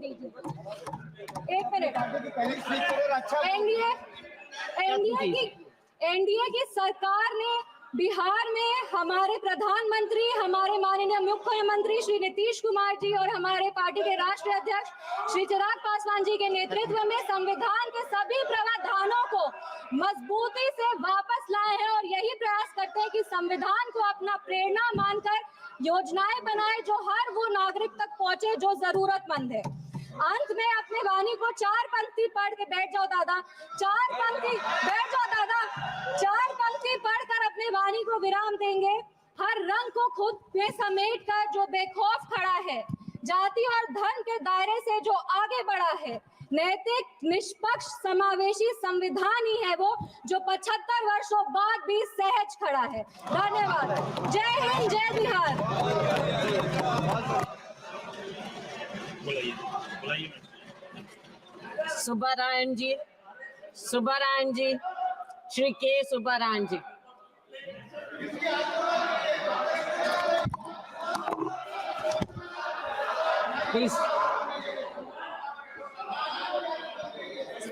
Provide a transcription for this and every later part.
जी एक minute. NDA NDA की NDA की सरकार ने बिहार में हमारे प्रधानमंत्री हमारे माननीय मुख्यमंत्री श्री नीतीश कुमार जी और हमारे पार्टी के राष्ट्रीय अध्यक्ष श्री चिराग पासवान जी के नेतृत्व में संविधान के सभी प्रावधानों को मजबूती से वापस लाए हैं और यही प्रयास करते हैं कि संविधान को अपना प्रेरणा मानकर योजनाएँ बनाए जो हर वो नागरिक तक पहुँचे जो जरूरतमंद है। अंत में अपने वाणी को चार पंक्ति पढ़ के बैठ जाओ दादा। चार पंक्ति, बैठ जाओ दादा। चार पंक्ति पढ़कर अपने वाणी को विराम देंगे। हर रंग को खुद में समेट कर जो बेखौफ खड़ा है, जाति और धन के दायरे से जो आगे बढ़ा है नैतिक निष्पक्ष समावेशी संविधान ही है वो, जो 75 वर्षों बाद भी सहज खड़ा है। धन्यवाद। जय हिंद, जय बिहार। सुब्बारायण जी Subbarayan ji, Shri K Subbarayan ji. Please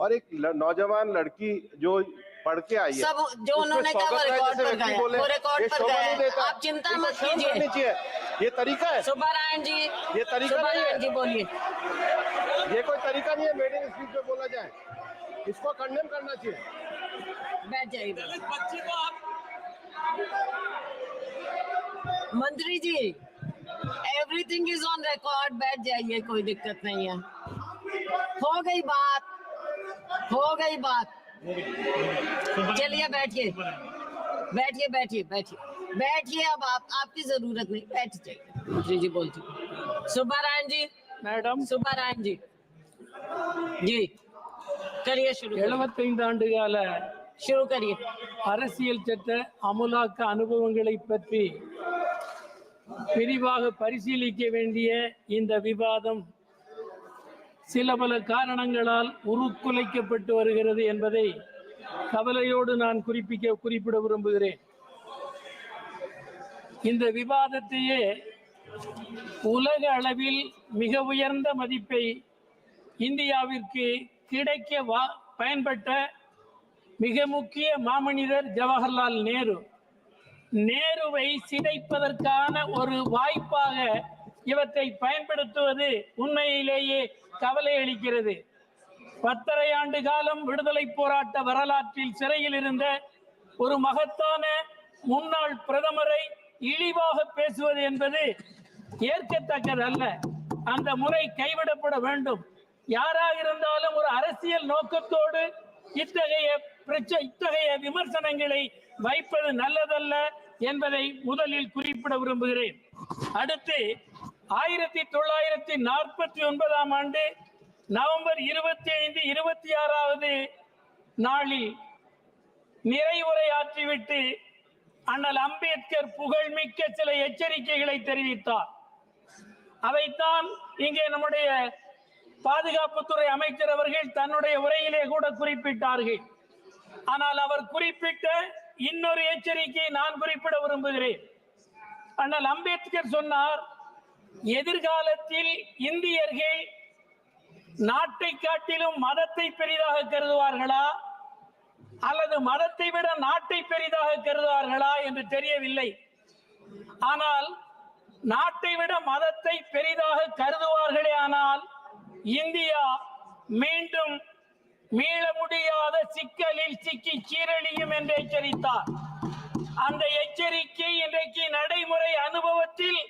और एक नौजवान लड़की जो पढ़ के आई है सब जो उन्होंने कहा वो रिकॉर्ड पर गया, वो रिकॉर्ड पर गया है। आप चिंता मत कीजिए। ये तरीका है। सुब्बारायण जी ये तरीका नहीं है। जी बोलिए। ये कोई तरीका नहीं है मेडिन स्पीच में बोला जाए। इसको कंडेम करना चाहिए। बैठ जाइए। बच्चे को आप मंत्री जी एवरीथिंग इज़ ऑन रिकॉर्ड बैठ जाइए कोई दिक्कत नहीं है। हो गई बात। हो गई बात चलिए बैठिए बैठिए बैठिए बैठिए बैठिए अब आप आपकी जरूरत नहीं बैठ जाइए मंत्री जी बोलती सुब्बारायण जी மேடம் सुब्बारायण जी जी करिए शुरू करिए। எழுபத்தைந்து ஆண்டு கால शुरू करिए அரசியல் சட்ட அமுலாக்க அனுபவங்களை பற்றி விரிவாக பரிசீலிக்க வேண்டிய இந்த விவாதம் சில பல காரணங்களால் உருக்குலைக்கப்பட்டு வருகிறது என்பதை கவலையோடு நான் குறிப்பிக்க குறிப்பிட விரும்புகிறேன். இந்த விவாதத்தையே உலக அளவில் மிக உயர்ந்த மதிப்பை இந்தியாவிற்கு கிடைக்க வா பயன்பட்ட மிக முக்கிய மாமனிதர் ஜவஹர்லால் நேரு. நேருவை சிதைப்பதற்கான ஒரு வாய்ப்பாக இவற்றை பயன்படுத்துவது உண்மையிலேயே கவலை அளிக்கிறது. பத்தரை ஆண்டு காலம் விடுதலை போராட்ட வரலாற்றில் சிறையில் இருந்த ஒரு மகத்தான முன்னாள் பிரதமரை இழிவாக பேசுவது என்பது ஏற்கத்தக்கதல்ல அந்த முறை கைவிடப்பட வேண்டும். யாராக இருந்தாலும் ஒரு அரசியல் நோக்கத்தோடு இத்தகைய பிரச்ச இத்தகைய விமர்சனங்களை வைப்பது நல்லதல்ல என்பதை முதலில் குறிப்பிட விரும்புகிறேன். அடுத்து ஆயிரத்தி தொள்ளாயிரத்தி நாற்பத்தி ஒன்பதாம் ஆண்டு நவம்பர் இருபத்தி ஐந்து இருபத்தி ஆறாவது நாளில் நிறைவுரையாற்றிவிட்டு அண்ணல் அம்பேத்கர் புகழ்மிக்க சில எச்சரிக்கைகளை தெரிவித்தார். அதைத்தான் இங்கே நம்முடைய பாதுகாப்புத்துறை அமைச்சர் அவர்கள் தன்னுடைய உரையிலே கூட குறிப்பிட்டார்கள். ஆனால் அவர் குறிப்பிட்ட இன்னொரு எச்சரிக்கையை நான் குறிப்பிட விரும்புகிறேன். அண்ணல் அம்பேத்கர் சொன்னார் எதிர்காலத்தில் இந்தியர்கள் நாட்டை காட்டிலும் மதத்தை பெரிதாக கருதுவார்களா? அல்லது மதத்தை விட நாட்டை பெரிதாக கருதுவார்களா என்று தெரியவில்லை. ஆனால் நாட்டை விட மதத்தை பெரிதாக கருதுவார்களே ஆனால் இந்தியா மீண்டும் மீள முடியாத சிக்கலில் சிக்கி சீரழியும் என்று எச்சரித்தார். அந்த எச்சரிக்கை இன்றைக்கு நடைமுறை அனுபவத்தில்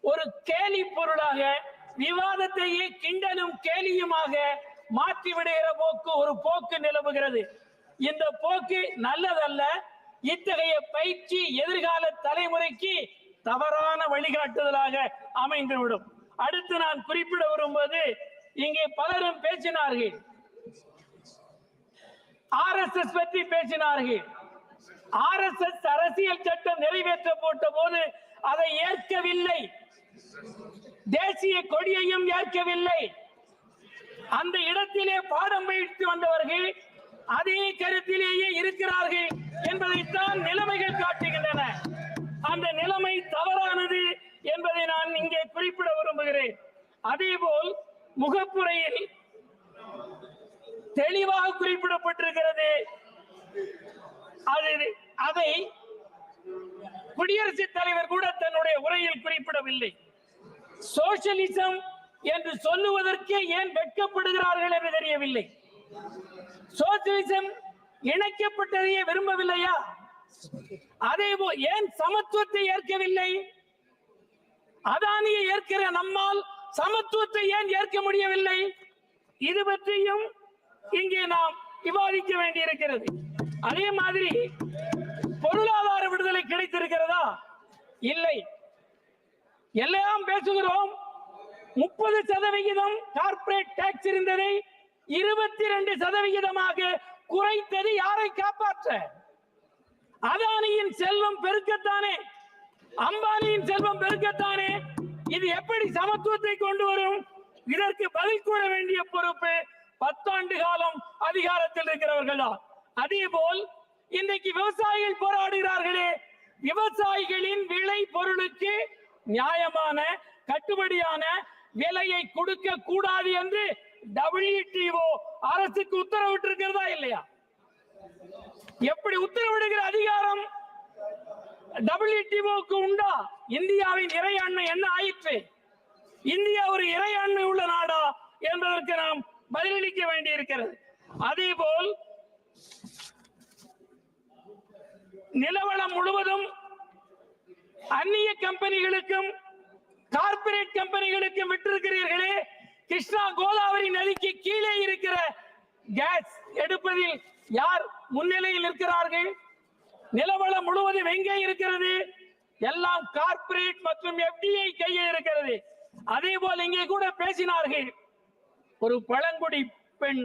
ஒரு கேலி பொருளாக விவாதத்தையே கிண்டலும் கேலியுமாக மாற்றி விடுகிற போக்கு ஒரு போக்கு நிலவுகிறது. இந்த போக்கு நல்லதல்ல. இத்தகைய பயிற்சி எதிர்கால தலைமுறைக்கு தவறான வழிகாட்டுதலாக அமைந்துவிடும். அடுத்து நான் குறிப்பிட விரும்புவது இங்கே பலரும் பேசினார்கள். ஆர்எஸ்எஸ் பற்றி பேசினார்கள். ஆர்எஸ்எஸ் அரசியல் சட்டம் நிறைவேற்றப்பட்ட போது அதை ஏற்கவில்லை. தேசிய கொடியையும் ஏற்கவில்லை. அந்த இடத்திலே பாடம் பயிற்சி வந்தவர்கள் அதே கருத்திலேயே இருக்கிறார்கள் என்பதைத்தான் நிலைமைகள் காட்டுகின்றன. அந்த நிலைமை தவறானது என்பதை நான் இங்கே குறிப்பிட விரும்புகிறேன். அதேபோல் முகப்புரையில் தெளிவாக குறிப்பிடப்பட்டிருக்கிறது. அது அதை குடியரசுத் தலைவர் கூட தன்னுடைய உரையில் குறிப்பிடவில்லை. சோசியலிசம் என்று சொல்லுவதற்கே ஏன் வெட்கப்படுகிறார்கள் என்று தெரியவில்லை. சோசியலிசம் இணைக்கப்பட்டதையே விரும்பவில்லையா? அதே ஏன் சமத்துவத்தை ஏற்கவில்லை? அதானியை ஏற்கிற நம்மால் சமத்துவத்தை ஏன் ஏற்க முடியவில்லை? இது பற்றியும் இங்கே நாம் விவாதிக்க வேண்டியிருக்கிறது. அதே மாதிரி பொருளாதார விடுதலை கிடைத்திருக்கிறதா? இல்லை. எல்லாம் பேசுகிறோம். முப்பது சதவிகிதம் கார்ப்பரேட் டாக்ஸ் இருந்ததை இருபத்தி ரெண்டு சதவிகிதமாக குறைத்தது யாரை காப்பாற்ற? அதானியின் செல்வம் பெருக்கத்தானே? அம்பானியின் செல்வம் பெருக்கத்தானே? இது எப்படி சமத்துவத்தை கொண்டு வரும்? இதற்கு பதில் கூற வேண்டிய பொறுப்பு பத்தாண்டு காலம் அதிகாரத்தில் இருக்கிறவர்கள் தான் அதே போல் இன்றைக்கு விவசாயிகள் போராடுகிறார்களே. விவசாயிகளின் விளை பொருளுக்கு நியாயமான கட்டுப்படியான விலையை கொடுக்க கூடாது என்று டபிள்யூடிஓ அரசுக்கு உத்தரவிட்டிருக்கிறதா இல்லையா? எப்படி உத்தரவிடுகிற அதிகாரம் டபிள்யூடிஓக்கு உண்டா? இந்தியாவின் இறையாண்மை என்ன ஆயிற்று? இந்தியா ஒரு இறையாண்மை உள்ள நாடா? என்பதற்கு நாம் பதிலளிக்க வேண்டியிருக்கிறது. அதே போல் நிலவளம் முழுவதும் அந்நிய கம்பெனிகளுக்கும் கார்ப்பரேட் கம்பெனிகளுக்கும் விட்டிருக்கிறீர்களே. கிருஷ்ணா கோதாவரி நதிக்கு கீழே இருக்கிற கேஸ் எடுப்பதில் யார் முன்னிலையில் இருக்கிறார்கள் நிலவளம் முழுவதும் எங்கே இருக்கிறது? எல்லாம் கார்ப்பரேட் மற்றும் எஃப்டிஐ கையில் இருக்கிறது. அதே போல் இங்கே கூட பேசினார்கள். ஒரு பழங்குடி பெண்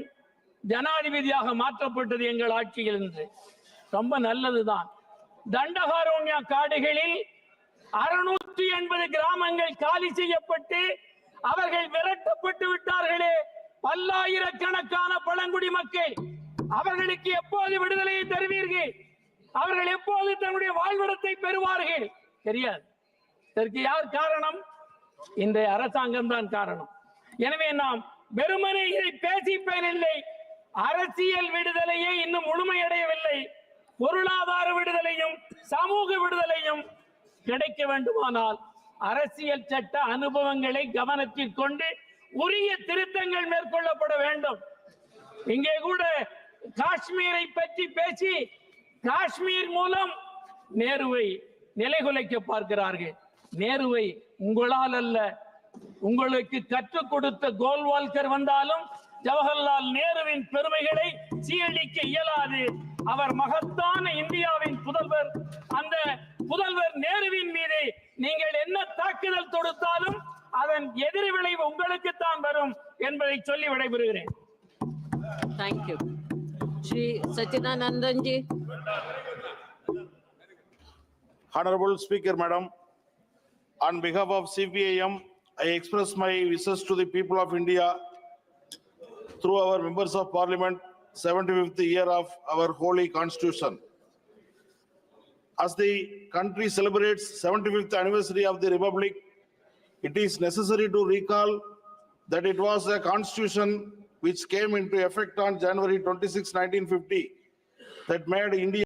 ஜனாதிபதியாக மாற்றப்பட்டது எங்கள் ஆட்சியில் என்று ரொம்ப நல்லதுதான். தண்டகாரோண்யா காடுகளில் அறுநூற்றி எண்பது கிராமங்கள் காலி செய்யப்பட்டு அவர்கள் விரட்டப்பட்டு விட்டார்களே. பல்லாயிரக்கணக்கான பழங்குடி மக்கள் அவர்களுக்கு எப்போது விடுதலையை தருவீர்கள்? அவர்கள் எப்போது தன்னுடைய வாழ்விடத்தை பெறுவார்கள்? தெரியாது. இதற்கு யார் காரணம்? இன்றைய அரசாங்கம் தான் காரணம். எனவே நாம் வெறுமனே இதை பேசி பயனில்லை அரசியல் விடுதலையே இன்னும் முழுமையடையவில்லை. பொருளாதார விடுதலையும் சமூக விடுதலையும் கிடைக்க வேண்டுமானால் அரசியல் சட்ட அனுபவங்களை கவனத்தில் கொண்டு உரிய திருத்தங்கள் மேற்கொள்ளப்பட வேண்டும். இங்கே கூட காஷ்மீரை பற்றி பேசி காஷ்மீர் மூலம் நேருவை நிலைகுலைக்க பார்க்கிறார்கள். நேருவை உங்களால் அல்ல உங்களுக்கு கற்றுக் கொடுத்த கோல்வால்கர் வந்தாலும் ஜவஹர்லால் நேருவின் பெருமைகளை சீரழிக்க இயலாது அவர் மகத்தான இந்தியாவின் புதல்வர். அந்த புதல்வர் நேருவின் மீது நீங்கள் என்ன தாக்குதல் தொடுத்தாலும் அதன் எதிர் விளைவு உங்களுக்குத்தான் வரும் என்பதை சொல்லி விடைபெறுகிறேன். Thank you Shri Sachidanandan ji Honorable Speaker, Madam, on behalf of CPIM, I express my wishes to the people of India through our members of parliament. 75th year of our holy constitution. As the country celebrates 75th anniversary of the republic, it is necessary to recall that it was a constitution which came into effect on January 26, 1950, that made India